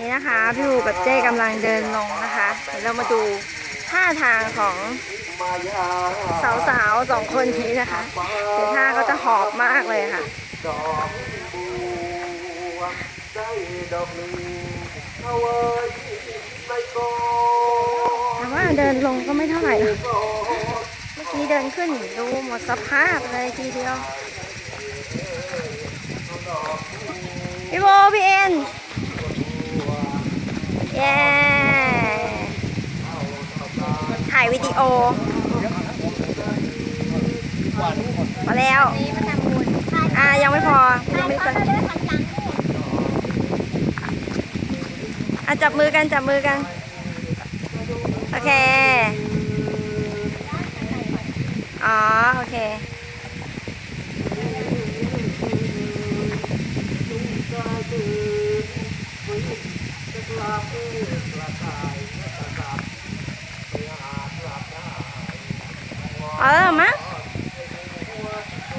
นี้นะคะพี่อูกับเจ้กำลังเดินลงนะคะเดี๋ยวเรามาดูท่าทางของสาวๆสองคนนี้นะคะเดี๋ยวท่าก็จะหอบมากเลยค่ะแต่ว่าเดินลงก็ไม่เท่าไหร่เมื่อกี้เดินขึ้นดูหมดสภาพเลยทีเดียวพี่โบพี่เอ็น เย้ ถ่ายวิดีโอ มาแล้วนี้มาทำบุญอ่ายังไม่พอยังไม่พอเดินทางจังอะจับมือกันจับมือกัน โอเค อ๋อ โอเคอ๋อแล้วเหร อมั้ง